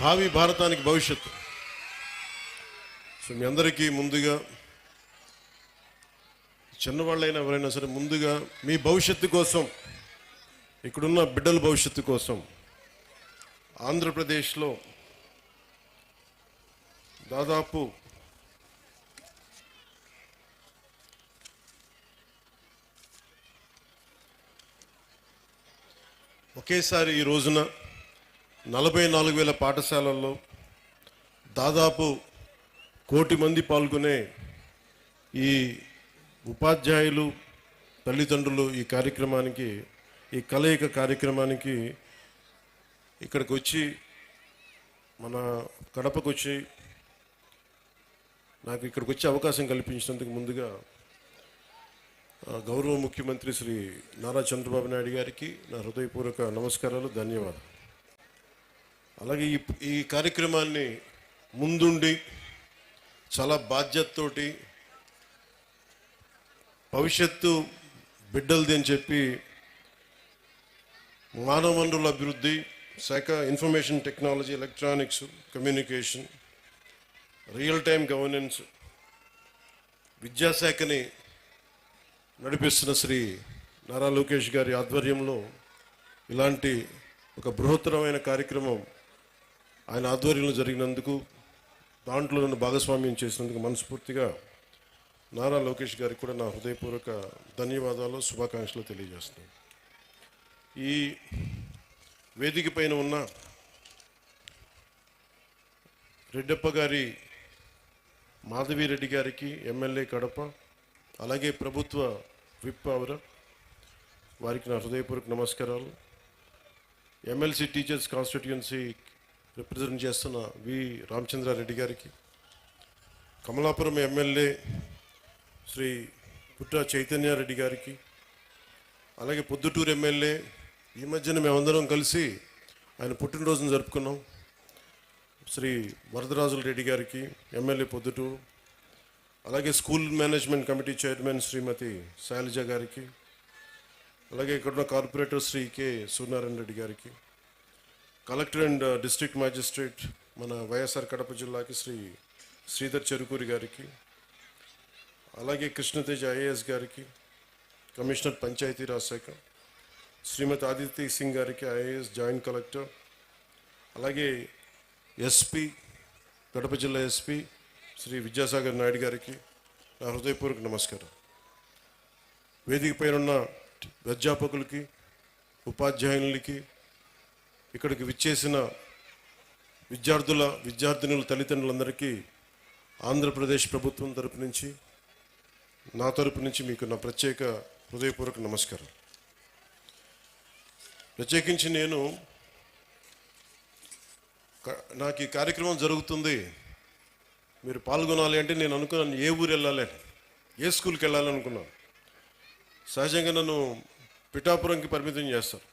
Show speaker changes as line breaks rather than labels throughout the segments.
భావి భారతానికి భవిష్యత్తు. సో మీ అందరికీ ముందుగా చిన్నవాళ్ళైనా ఎవరైనా సరే ముందుగా మీ భవిష్యత్తు కోసం ఇక్కడున్న బిడ్డల భవిష్యత్తు కోసం ఆంధ్రప్రదేశ్లో దాదాపు ఒకేసారి ఈ రోజున నలభై నాలుగు వేల పాఠశాలల్లో దాదాపు కోటి మంది పాల్గొనే ఈ ఉపాధ్యాయులు తల్లిదండ్రులు ఈ కార్యక్రమానికి ఈ కలయిక కార్యక్రమానికి ఇక్కడికి వచ్చి మన కడపకు వచ్చి నాకు ఇక్కడికి వచ్చే అవకాశం కల్పించినందుకు ముందుగా గౌరవ ముఖ్యమంత్రి శ్రీ నారా చంద్రబాబు నాయుడు గారికి నా హృదయపూర్వక నమస్కారాలు ధన్యవాదాలు. అలాగే ఈ ఈ కార్యక్రమాన్ని ముందుండి చాలా బాధ్యతతోటి భవిష్యత్తు బిడ్డలది అని చెప్పి మానవ వనరుల అభివృద్ధి శాఖ information technology electronics communication real time governance విద్యాశాఖని నడిపిస్తున్న శ్రీ నారా లోకేష్ గారి ఆధ్వర్యంలో ఇలాంటి ఒక బృహత్తరమైన కార్యక్రమం ఆయన ఆధ్వర్యంలో జరిగినందుకు దాంట్లో నన్ను భాగస్వామ్యం చేసినందుకు మనస్ఫూర్తిగా నారా లోకేష్ గారికి కూడా నా హృదయపూర్వక ధన్యవాదాలు శుభాకాంక్షలు తెలియజేస్తున్నాను. ఈ వేదిక పైన ఉన్న రెడ్డప్ప గారి మాధవిరెడ్డి గారికి ఎమ్మెల్యే కడప అలాగే ప్రభుత్వ విప్ అవర వారికి నా హృదయపూర్వక నమస్కారాలు. ఎమ్మెల్సీ టీచర్స్ కాన్స్టిట్యుయెన్సీ రిప్రజెంట్ చేస్తున్న వి. రామచంద్రారెడ్డి గారికి. కమలాపురం ఎమ్మెల్యే శ్రీ పుట్ట చైతన్యారెడ్డి గారికి. అలాగే పొద్దుటూరు ఎమ్మెల్యే ఈ మధ్యన మేమందరం కలిసి ఆయన పుట్టినరోజును జరుపుకున్నాం. శ్రీ వరదరాజుల రెడ్డి గారికి ఎమ్మెల్యే పొద్దుటూరు అలాగే school management committee chairman Shrimati Sailaja గారికి. అలాగే ఇక్కడున్న కార్పొరేటర్ శ్రీ కె. సూర్యనారాయణ రెడ్డి గారికి. కలెక్టర్ అండ్ డిస్ట్రిక్ట్ మ్యాజిస్ట్రేట్ మన వైఎస్ఆర్ కడప జిల్లాకి శ్రీ శ్రీధర్ చెరుకూరి గారికి అలాగే కృష్ణతేజ ఐఏఎస్ గారికి కమిషనర్ పంచాయతీరాజ్ శాఖ శ్రీమతి ఆదిత్య సింగ్ గారికి ఐఏఎస్ జాయింట్ కలెక్టర్ అలాగే ఎస్పీ కడప జిల్లా ఎస్పీ శ్రీ విద్యాసాగర్ నాయుడు గారికి నా హృదయపూర్వక నమస్కారం. వేదిక పైన ఉన్న అధ్యాపకులకి ఉపాధ్యాయులకి ఇక్కడికి విచ్చేసిన విద్యార్థుల విద్యార్థినుల తల్లిదండ్రులందరికీ ఆంధ్రప్రదేశ్ ప్రభుత్వం తరపు నుంచి నా తరపు నుంచి మీకు నా ప్రత్యేక హృదయపూర్వక నమస్కారం ప్రత్యేకించి నేను నాకు ఈ కార్యక్రమం జరుగుతుంది. మీరు పాల్గొనాలి అంటే నేను అనుకున్నాను ఏ ఊరు వెళ్ళాలి ఏ స్కూల్కి వెళ్ళాలి అనుకున్నాను. సహజంగా నన్ను పిఠాపురంకి పరిమితం చేస్తారు.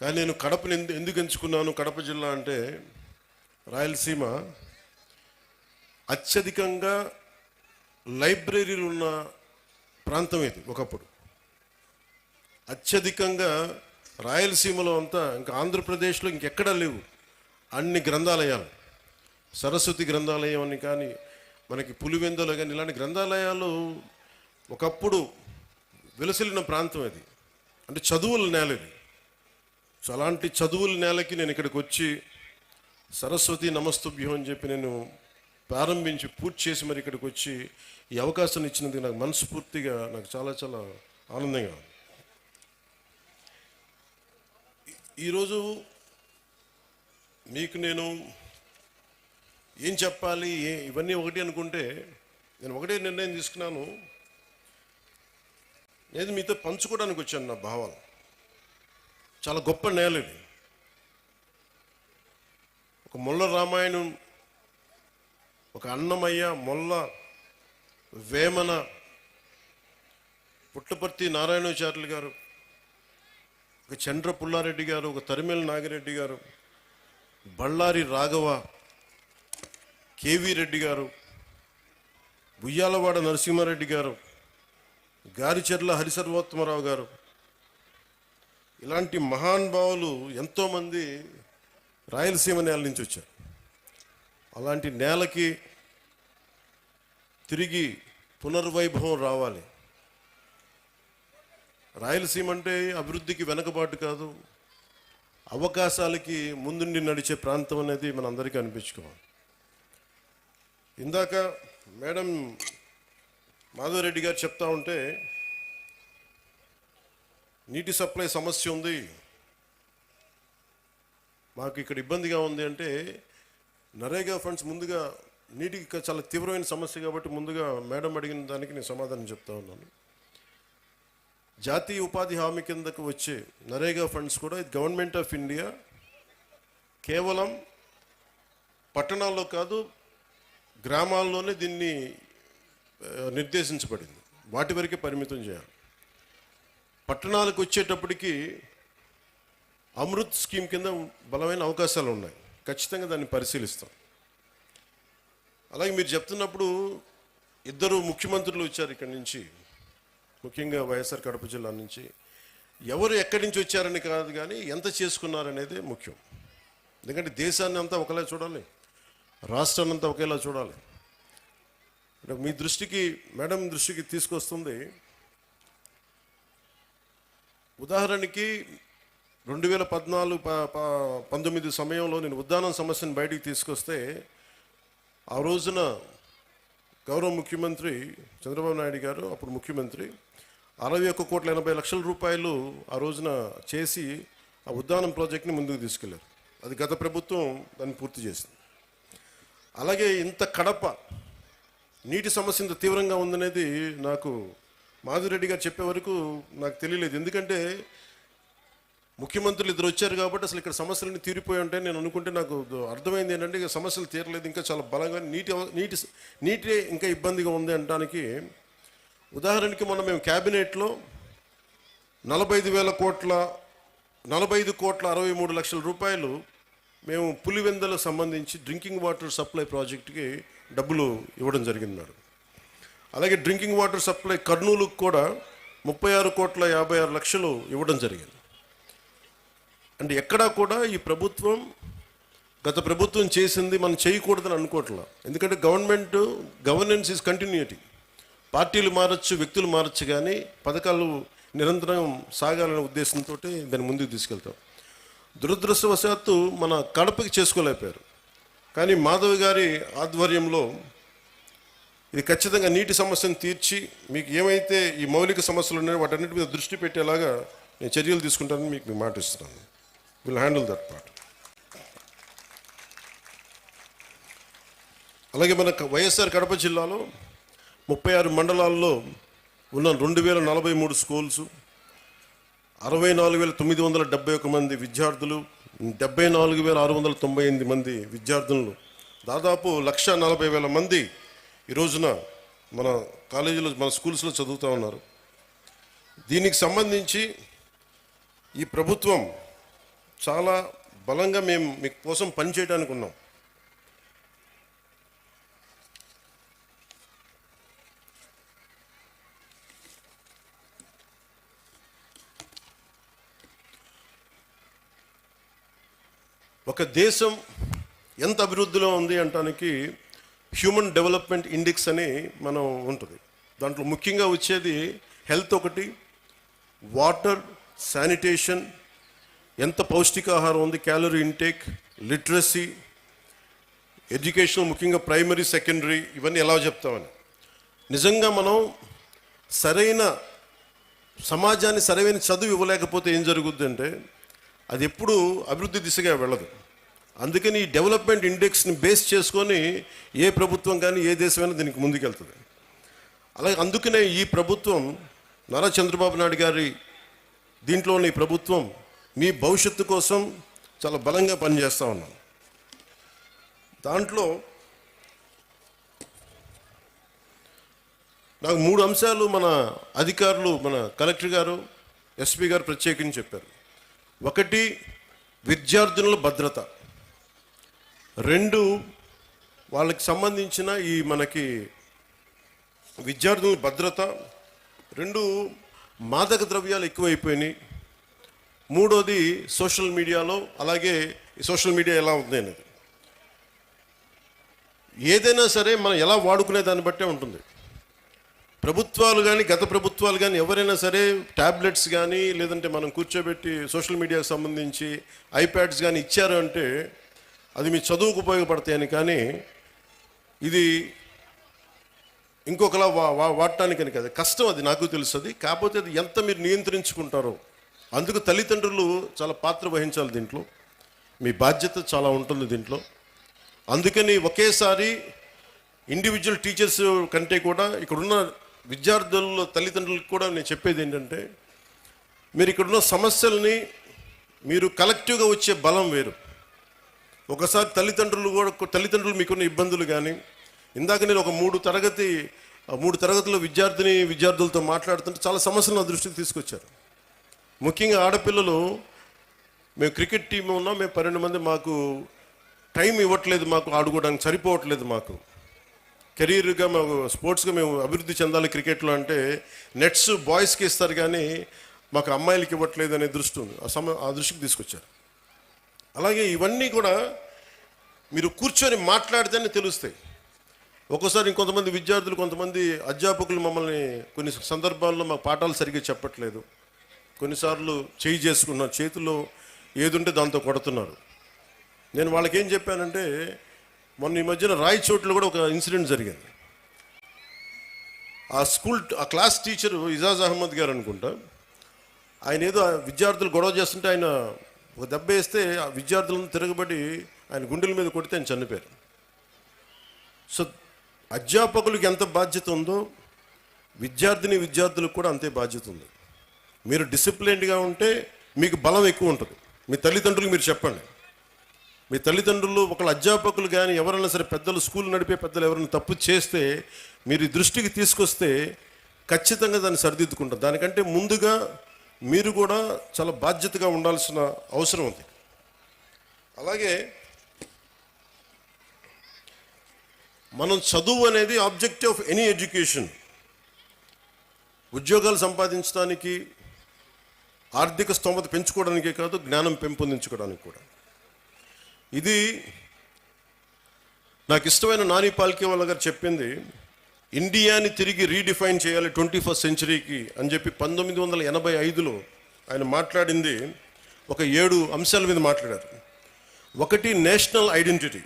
కానీ నేను కడపను ఎందు ఎందుకు ఎంచుకున్నాను? కడప జిల్లా అంటే రాయలసీమ అత్యధికంగా లైబ్రరీలు ఉన్న ప్రాంతం ఇది ఒకప్పుడు. అత్యధికంగా రాయలసీమలో అంతా ఇంకా ఆంధ్రప్రదేశ్లో ఇంకెక్కడా లేవు. అన్ని గ్రంథాలయాలు. సరస్వతి గ్రంథాలయం అని కానీ మనకి పులివెందులు కానీ ఇలాంటి గ్రంథాలయాలు ఒకప్పుడు వెలసిల్లిన ప్రాంతం అది. అంటే చదువుల నేల ఇది. సో అలాంటి చదువుల నేలకి నేను ఇక్కడికి వచ్చి సరస్వతి నమస్తుభ్యం అని చెప్పి నేను ప్రారంభించి పూర్తి చేసి మరి ఇక్కడికి వచ్చి ఈ అవకాశాన్ని ఇచ్చినందుకు నాకు మనస్ఫూర్తిగా నాకు చాలా చాలా ఆనందంగా ఉంది. ఈరోజు మీకు నేను ఏం చెప్పాలి ఏ ఇవన్నీ ఒకటి అనుకుంటే నేను ఒకటే నిర్ణయం తీసుకున్నాను. నేను మీతో పంచుకోవడానికి వచ్చాను నా భావాలు. చాలా గొప్ప నేల ఇది. ఒక ముల్ల రామాయణం ఒక అన్నమయ్య మొల్ల వేమన పుట్టపర్తి నారాయణాచార్యులు గారు ఒక చంద్ర పుల్లారెడ్డి గారు ఒక తరిమేల నాగిరెడ్డి గారు బళ్ళారి రాఘవ కేవీ రెడ్డి గారు బుయ్యాలవాడ నరసింహారెడ్డి గారు గారిచెర్ల హరిసర్వోత్తమరావు గారు ఇలాంటి మహానుభావులు ఎంతోమంది రాయలసీమ నేల నుంచి వచ్చారు. అలాంటి నేలకి తిరిగి పునర్వైభవం రావాలి. రాయలసీమ అంటే అభివృద్ధికి వెనకబాటు కాదు. అవకాశాలకి ముందుండి నడిచే ప్రాంతం అనేది మన అందరికీ అనిపించుకోవాలి. ఇందాక మేడం మాధవరెడ్డి గారు చెప్తా ఉంటే నీటి సప్లై సమస్య ఉంది. మాకు ఇక్కడ ఇబ్బందిగా ఉంది అంటే నరేగా ఫండ్స్ ముందుగా నీటికి చాలా తీవ్రమైన సమస్య కాబట్టి ముందుగా మేడం అడిగిన దానికి నేను సమాధానం చెప్తా ఉన్నాను. జాతీయ ఉపాధి హామీ కిందకు వచ్చే నరేగా ఫండ్స్ కూడా ఇది గవర్నమెంట్ ఆఫ్ ఇండియా కేవలం పట్టణాల్లో కాదు గ్రామాల్లోనే దీన్ని నిర్దేశించబడింది. వాటి వరకే పరిమితం చేయాలి. పట్టణాలకు వచ్చేటప్పటికి అమృత్ స్కీమ్ కింద బలమైన అవకాశాలు ఉన్నాయి. ఖచ్చితంగా దాన్ని పరిశీలిస్తాం. అలాగే మీరు చెప్తున్నప్పుడు ఇద్దరు ముఖ్యమంత్రులు వచ్చారు ఇక్కడి నుంచి ముఖ్యంగా వైఎస్ఆర్ కడప జిల్లా నుంచి. ఎవరు ఎక్కడి నుంచి వచ్చారని కాదు కానీ ఎంత చేసుకున్నారనేది ముఖ్యం. ఎందుకంటే దేశాన్ని అంతా ఒకలా చూడాలి రాష్ట్రాన్ని అంతా ఒకేలా చూడాలి. అంటే మీ దృష్టికి మేడం దృష్టికి తీసుకొస్తుంది ఉదాహరణకి రెండు వేల పద్నాలుగు ప- ప- పంతొమ్మిది సమయంలో నేను ఉద్దానం సమస్యను బయటికి తీసుకొస్తే ఆ రోజున గౌరవ ముఖ్యమంత్రి చంద్రబాబు నాయుడు గారు అప్పుడు ముఖ్యమంత్రి అరవై ఒక్క కోట్ల ఎనభై లక్షల రూపాయలు ఆ రోజున చేసి ఆ ఉద్దానం ప్రాజెక్ట్ని ముందుకు తీసుకెళ్ళారు. అది గత ప్రభుత్వం దాన్ని పూర్తి చేసింది. అలాగే ఇంత కడప నీటి సమస్య ఇంత తీవ్రంగా ఉందనేది నాకు మాధురెడ్డి గారు చెప్పే వరకు నాకు తెలియలేదు. ఎందుకంటే ముఖ్యమంత్రులు ఇద్దరు వచ్చారు కాబట్టి అసలు ఇక్కడ సమస్యలన్నీ తీరిపోయి ఉంటాయి నేను అనుకుంటే నాకు అర్థమైంది ఏంటంటే ఇక సమస్యలు తీరలేదు ఇంకా చాలా బలంగా నీటి నీటి నీటి ఇంకా ఇబ్బందిగా ఉంది అనడానికి ఉదాహరణకి మొన్న మేము క్యాబినెట్లో నలభై ఐదు వేల కోట్ల నలభై ఐదు కోట్ల అరవై మూడు లక్షల రూపాయలు మేము పులివెందలకు సంబంధించి డ్రింకింగ్ వాటర్ సప్లై ప్రాజెక్టుకి డబ్బులు ఇవ్వడం జరిగింది మేడం అలాగే డ్రింకింగ్ వాటర్ సప్లై కర్నూలుకు కూడా ముప్పై ఆరు కోట్ల యాభై ఆరు లక్షలు ఇవ్వడం జరిగింది. అంటే ఎక్కడా కూడా ఈ ప్రభుత్వం గత ప్రభుత్వం చేసింది మనం చేయకూడదని అనుకోవట్లా. ఎందుకంటే గవర్నమెంట్ గవర్నెన్స్ ఈజ్ కంటిన్యూటీ పార్టీలు మారచ్చు వ్యక్తులు మారచ్చు కానీ పథకాలు నిరంతరం సాగాలనే ఉద్దేశంతో దాన్ని ముందుకు తీసుకెళ్తాం. దురదృష్టవశాత్తు మన కడపకి చేసుకోలేకపోయారు. కానీ మాధవ్ గారి ఆధ్వర్యంలో ఇది ఖచ్చితంగా నీటి సమస్యను తీర్చి మీకు ఏమైతే ఈ మౌలిక సమస్యలు ఉన్నాయో వాటన్నిటి మీద దృష్టి పెట్టేలాగా నేను చర్యలు తీసుకుంటానని మీకు మీ మాట ఇస్తున్నాను. విల్ హ్యాండిల్ దట్ పార్ట్ అలాగే మన వైఎస్ఆర్ కడప జిల్లాలో ముప్పై ఆరు మండలాల్లో ఉన్న రెండు వేల నలభై మూడు స్కూల్స్ అరవై నాలుగు వేల తొమ్మిది వందల డెబ్బై ఒక మంది విద్యార్థులు డెబ్బై నాలుగు వేల ఆరు వందల తొంభై ఎనిమిది మంది విద్యార్థులు దాదాపు లక్ష నలభై వేల మంది ఈ రోజున మన కాలేజీలో మన స్కూల్స్లో చదువుతూ ఉన్నారు. దీనికి సంబంధించి ఈ ప్రభుత్వం చాలా బలంగా మేము మీ కోసం పనిచేయడానికి ఉన్నాం. ఒక దేశం ఎంత అభివృద్ధిలో ఉంది అంటానికి హ్యూమన్ డెవలప్మెంట్ ఇండెక్స్ అని మనం ఉంటుంది. దాంట్లో ముఖ్యంగా వచ్చేది హెల్త్ ఒకటి వాటర్ శానిటేషన్ ఎంత పౌష్టికాహారం ఉంది క్యాలరీ ఇంటేక్ లిటరసీ ఎడ్యుకేషన్ ముఖ్యంగా ప్రైమరీ సెకండరీ ఇవన్నీ ఎలా చెప్తామని. నిజంగా మనం సరైన సమాజాన్ని సరైన చదువు ఇవ్వలేకపోతే ఏం జరుగుద్దంటే అది ఎప్పుడూ అభివృద్ధి దిశగా వెళ్ళదు. అందుకని ఈ డెవలప్మెంట్ ఇండెక్స్ని బేస్ చేసుకొని ఏ ప్రభుత్వం కానీ ఏ దేశమైనా దీనికి ముందుకెళ్తుంది. అలాగే అందుకనే ఈ ప్రభుత్వం నారా చంద్రబాబు నాయుడు గారి దీంట్లోని ప్రభుత్వం మీ భవిష్యత్తు కోసం చాలా బలంగా పనిచేస్తూ ఉన్నాం. దాంట్లో నాకు మూడు అంశాలు మన అధికారులు మన కలెక్టర్ గారు ఎస్పీ గారు ప్రత్యేకించి చెప్పారు. ఒకటి విద్యార్థినుల భద్రత. రెండు వాళ్ళకి సంబంధించిన ఈ మనకి విద్యార్థుల భద్రత రెండు మాదక ద్రవ్యాలు ఎక్కువైపోయినాయి. మూడోది సోషల్ మీడియాలో అలాగే ఈ సోషల్ మీడియా ఎలా ఉంది అనేది. ఏదైనా సరే మనం ఎలా వాడుకునే దాన్ని బట్టే ఉంటుంది. ప్రభుత్వాలు కానీ గత ప్రభుత్వాలు కానీ ఎవరైనా సరే ట్యాబ్లెట్స్ కానీ లేదంటే మనం కూర్చోబెట్టి సోషల్ మీడియాకి సంబంధించి ఐప్యాడ్స్ కానీ ఇచ్చారు అంటే అది మీ చదువుకు ఉపయోగపడతాయని కానీ ఇది ఇంకొకలా వా వా వాడటానికని కదా. కష్టం అది నాకు తెలుస్తుంది కాకపోతే అది ఎంత మీరు నియంత్రించుకుంటారో. అందుకు తల్లిదండ్రులు చాలా పాత్ర వహించాలి దీంట్లో. మీ బాధ్యత చాలా ఉంటుంది దీంట్లో. అందుకని ఒకేసారి ఇండివిజువల్ టీచర్స్ కంటే కూడా ఇక్కడున్న విద్యార్థుల తల్లిదండ్రులకు కూడా నేను చెప్పేది ఏంటంటే మీరు ఇక్కడున్న సమస్యల్ని మీరు కలెక్టివ్గా వచ్చే బలం వేరు. ఒకసారి తల్లిదండ్రులు కూడా తల్లిదండ్రులు మీకున్న ఇబ్బందులు కానీ ఇందాక నేను ఒక మూడు తరగతి ఆ మూడు తరగతుల విద్యార్థిని విద్యార్థులతో మాట్లాడుతుంటే చాలా సమస్యలు నా దృష్టికి తీసుకొచ్చారు. ముఖ్యంగా ఆడపిల్లలు మేము క్రికెట్ టీం ఉన్నాం మేము పన్నెండు మంది మాకు టైం ఇవ్వట్లేదు మాకు ఆడుకోవడానికి సరిపోవట్లేదు మాకు. కెరీర్గా మాకు స్పోర్ట్స్గా మేము అభివృద్ధి చెందాలి క్రికెట్లో అంటే నెట్స్ బాయ్స్కి ఇస్తారు కానీ మాకు అమ్మాయిలకి ఇవ్వట్లేదు అనే దృష్టి ఉంది. ఆ సమ ఆ దృష్టికి తీసుకొచ్చారు. అలాగే ఇవన్నీ కూడా మీరు కూర్చొని మాట్లాడితేనే తెలుస్తాయి. ఒక్కోసారి ఇంకొంతమంది విద్యార్థులు కొంతమంది అధ్యాపకులు మమ్మల్ని కొన్ని సందర్భాల్లో మా పాఠాలు సరిగ్గా చెప్పట్లేదు. కొన్నిసార్లు చేయి చేసుకున్న చేతిలో ఏదుంటే దాంతో కొడుతున్నారు. నేను వాళ్ళకి ఏం చెప్పానంటే మొన్న ఈ మధ్యన రాయచోట్లో కూడా ఒక ఇన్సిడెంట్ జరిగింది. ఆ స్కూల్ ఆ క్లాస్ టీచర్ ఇజాజ్ అహ్మద్ గారు అనుకుంటా ఆయన ఏదో విద్యార్థులు గొడవ చేస్తుంటే ఆయన ఒక దెబ్బ వేస్తే ఆ విద్యార్థులను తిరగబడి ఆయన గుండెల మీద కొడితే ఆయన చనిపోయారు. సో అధ్యాపకులకు ఎంత బాధ్యత ఉందో విద్యార్థిని విద్యార్థులకు కూడా అంతే బాధ్యత ఉంది. మీరు డిసిప్లిన్డ్గా ఉంటే మీకు బలం ఎక్కువ ఉంటుంది. మీ తల్లిదండ్రులు మీరు చెప్పండి. మీ తల్లిదండ్రులు ఒకళ్ళ అధ్యాపకులు కానీ ఎవరైనా సరే పెద్దలు స్కూల్ నడిపే పెద్దలు ఎవరైనా తప్పు చేస్తే మీరు దృష్టికి తీసుకొస్తే ఖచ్చితంగా దాన్ని సరిదిద్దుకుంటారు. దానికంటే ముందుగా మీరు కూడా చాలా బాధ్యతగా ఉండాల్సిన అవసరం ఉంది. అలాగే మనం చదువు అనేది ఆబ్జెక్ట్ ఆఫ్ ఎనీ ఎడ్యుకేషన్. ఉద్యోగాలు సంపాదించడానికి ఆర్థిక స్తోమత పెంచుకోవడానికే కాదు జ్ఞానం పెంపొందించుకోవడానికి కూడా. ఇది నాకు ఇష్టమైన నాని పాల్కే వాళ్ళ గారు చెప్పింది ఇండియాని తిరిగి రీడిఫైన్ చేయాలి ట్వంటీ ఫస్ట్ సెంచరీకి అని చెప్పి పంతొమ్మిది వందల ఎనభై ఐదులో ఆయన మాట్లాడింది. ఒక ఏడు అంశాల మీద మాట్లాడారు. ఒకటి నేషనల్ ఐడెంటిటీ.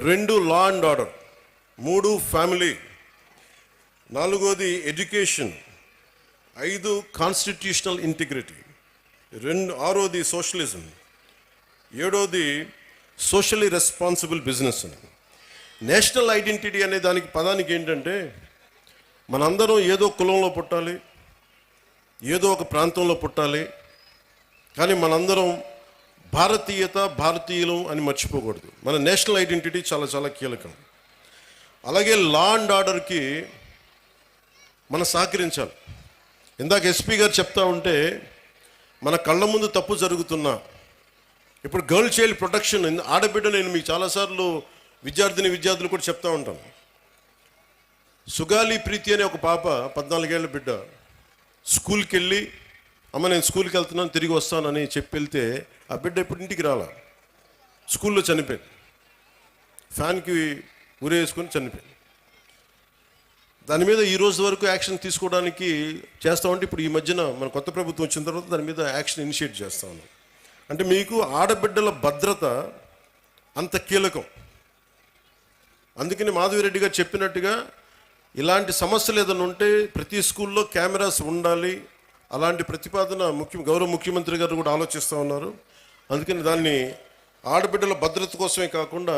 రెండు లా అండ్ ఆర్డర్ మూడు ఫ్యామిలీ నాలుగోది ఎడ్యుకేషన్. ఐదు కాన్స్టిట్యూషనల్ ఇంటిగ్రిటీ రెండు ఆరోది సోషలిజం ఏడోది సోషలీ రెస్పాన్సిబుల్ బిజినెస్ అని నేషనల్ ఐడెంటిటీ అనే దానికి పదానికి ఏంటంటే మనందరం ఏదో కులంలో పుట్టాలి ఏదో ఒక ప్రాంతంలో పుట్టాలి కానీ మనందరం భారతీయత భారతీయులం అని మర్చిపోకూడదు. మన నేషనల్ ఐడెంటిటీ చాలా చాలా కీలకం. అలాగే లా అండ్ ఆర్డర్కి మనం సహకరించాలి. ఇందాక ఎస్పీ గారు చెప్తా ఉంటే మన కళ్ళ ముందు తప్పు జరుగుతున్నా ఇప్పుడు గర్ల్ చైల్డ్ ప్రొటెక్షన్ ఆడబిడ్డ నేను మీకు చాలాసార్లు విద్యార్థిని విద్యార్థులు కూడా చెప్తా ఉంటాను సుగాలి ప్రీతి అనే ఒక పాప పద్నాలుగేళ్ళ బిడ్డ స్కూల్కి వెళ్ళి అమ్మ నేను స్కూల్కి వెళ్తున్నాను తిరిగి వస్తానని చెప్పి వెళ్తే ఆ బిడ్డ ఇప్పుడు ఇంటికి రాలా. స్కూల్లో చనిపోయింది. ఫ్యాన్కి ఉరేసుకొని చనిపోయింది. దాని మీద ఈ రోజు వరకు యాక్షన్ తీసుకోవడానికి చేస్తామంటే ఇప్పుడు ఈ మధ్యన మన కొత్త ప్రభుత్వం వచ్చిన తర్వాత దాని మీద యాక్షన్ ఇనిషియేట్ చేస్తాను అంటే మీకు ఆడబిడ్డల భద్రత అంత కీలకం. అందుకని మాధవిరెడ్డి గారు చెప్పినట్టుగా ఇలాంటి సమస్యలు ఏదైనా ఉంటే ప్రతి స్కూల్లో కెమెరాస్ ఉండాలి. అలాంటి ప్రతిపాదన ముఖ్య గౌరవ ముఖ్యమంత్రి గారు కూడా ఆలోచిస్తూ ఉన్నారు. అందుకని దాన్ని ఆడబిడ్డల భద్రత కోసమే కాకుండా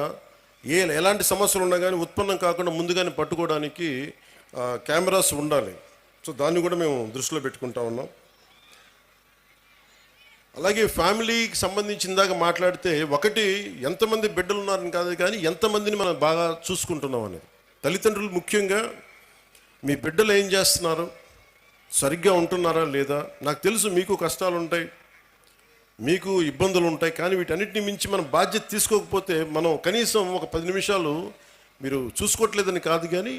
ఏ ఎలాంటి సమస్యలు ఉన్నా కానీ ఉత్పన్నం కాకుండా ముందుగానే పట్టుకోవడానికి కెమెరాస్ ఉండాలి. సో దాన్ని కూడా మేము దృష్టిలో పెట్టుకుంటా ఉన్నాం. అలాగే ఫ్యామిలీకి సంబంధించిన దాకా మాట్లాడితే ఒకటి ఎంతమంది బిడ్డలు ఉన్నారని కాదు కానీ ఎంతమందిని మనం బాగా చూసుకుంటున్నాం అనేది. తల్లిదండ్రులు ముఖ్యంగా మీ బిడ్డలు ఏం చేస్తున్నారు? సరిగ్గా ఉంటున్నారా లేదా? నాకు తెలుసు మీకు కష్టాలు ఉంటాయి మీకు ఇబ్బందులు ఉంటాయి కానీ వీటన్నిటిని మించి మనం బాధ్యత తీసుకోకపోతే మనం కనీసం ఒక పది నిమిషాలు మీరు చూసుకోవట్లేదని కాదు కానీ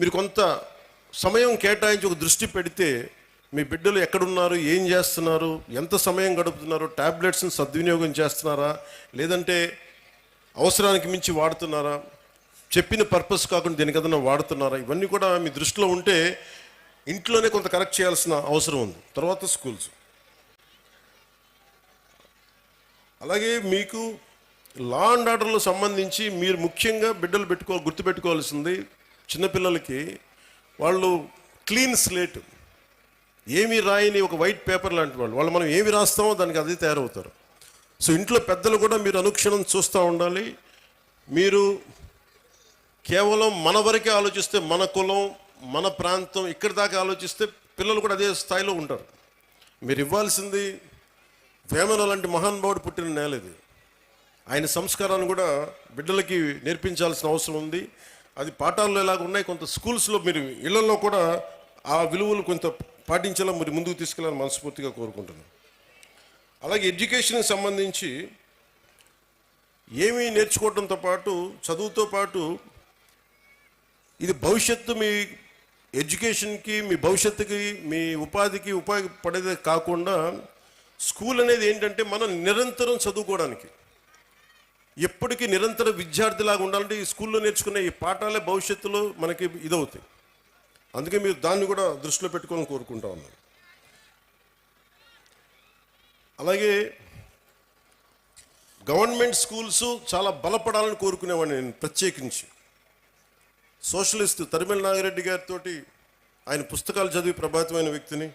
మీరు కొంత సమయం కేటాయించి ఒక దృష్టి పెడితే మీ బిడ్డలు ఎక్కడున్నారు? ఏం చేస్తున్నారు? ఎంత సమయం గడుపుతున్నారు? ట్యాబ్లెట్స్ని సద్వినియోగం చేస్తున్నారా? లేదంటే అవసరానికి మించి వాడుతున్నారా? చెప్పిన పర్పస్ కాకుండా దేనికదన్నా వాడుతున్నారా? ఇవన్నీ కూడా మీ దృష్టిలో ఉంటే ఇంట్లోనే కొంత కరెక్ట్ చేయాల్సిన అవసరం ఉంది. తర్వాత స్కూల్స్. అలాగే మీకు లా అండ్ ఆర్డర్లో సంబంధించి మీరు ముఖ్యంగా బిడ్డలు పెట్టుకో గుర్తుపెట్టుకోవాల్సింది చిన్నపిల్లలకి వాళ్ళు క్లీన్ స్లేట్. ఏమి రాయని ఒక వైట్ పేపర్ లాంటి వాళ్ళు. వాళ్ళు మనం ఏమి రాస్తామో దానికి అది తయారవుతారు. సో ఇంట్లో పెద్దలు కూడా మీరు అనుక్షణం చూస్తూ ఉండాలి. మీరు కేవలం మన వరకే ఆలోచిస్తే మన కులం మన ప్రాంతం ఇక్కడి దాకా ఆలోచిస్తే పిల్లలు కూడా అదే స్థాయిలో ఉంటారు. మీరు ఇవ్వాల్సింది వేమన లాంటి మహానుభావుడు పుట్టిన నేల ఇది. ఆయన సంస్కారాన్ని కూడా బిడ్డలకి నేర్పించాల్సిన అవసరం ఉంది. అది పాఠాల్లో ఎలాగ ఉన్నాయి కొంత స్కూల్స్లో మీరు ఇళ్ళలో కూడా ఆ విలువలు కొంత పాటించేలా మరి ముందుకు తీసుకెళ్ళాలని మనస్ఫూర్తిగా కోరుకుంటున్నాను. అలాగే ఎడ్యుకేషన్కి సంబంధించి ఏమీ నేర్చుకోవడంతో పాటు చదువుతో పాటు ఇది భవిష్యత్తు మీ ఎడ్యుకేషన్కి మీ భవిష్యత్తుకి మీ ఉపాధికి ఉపయోగపడేదే కాకుండా స్కూల్ అనేది ఏంటంటే మనం నిరంతరం చదువుకోవడానికి. ఎప్పటికీ నిరంతర విద్యార్థిలాగా ఉండాలంటే ఈ స్కూల్లో నేర్చుకునే ఈ పాఠాలే భవిష్యత్తులో మనకి ఇదవుతాయి. అందుకే మీరు దాన్ని కూడా దృష్టిలో పెట్టుకోవాలని కోరుకుంటా ఉన్నాను. అలాగే గవర్నమెంట్ స్కూల్స్ చాలా బలపడాలని కోరుకునేవాడిని నేను ప్రత్యేకించి. సోషలిస్ట్ తరిమల నాగిరెడ్డి గారితో ఆయన పుస్తకాలు చదివి ప్రభావితమైన వ్యక్తిని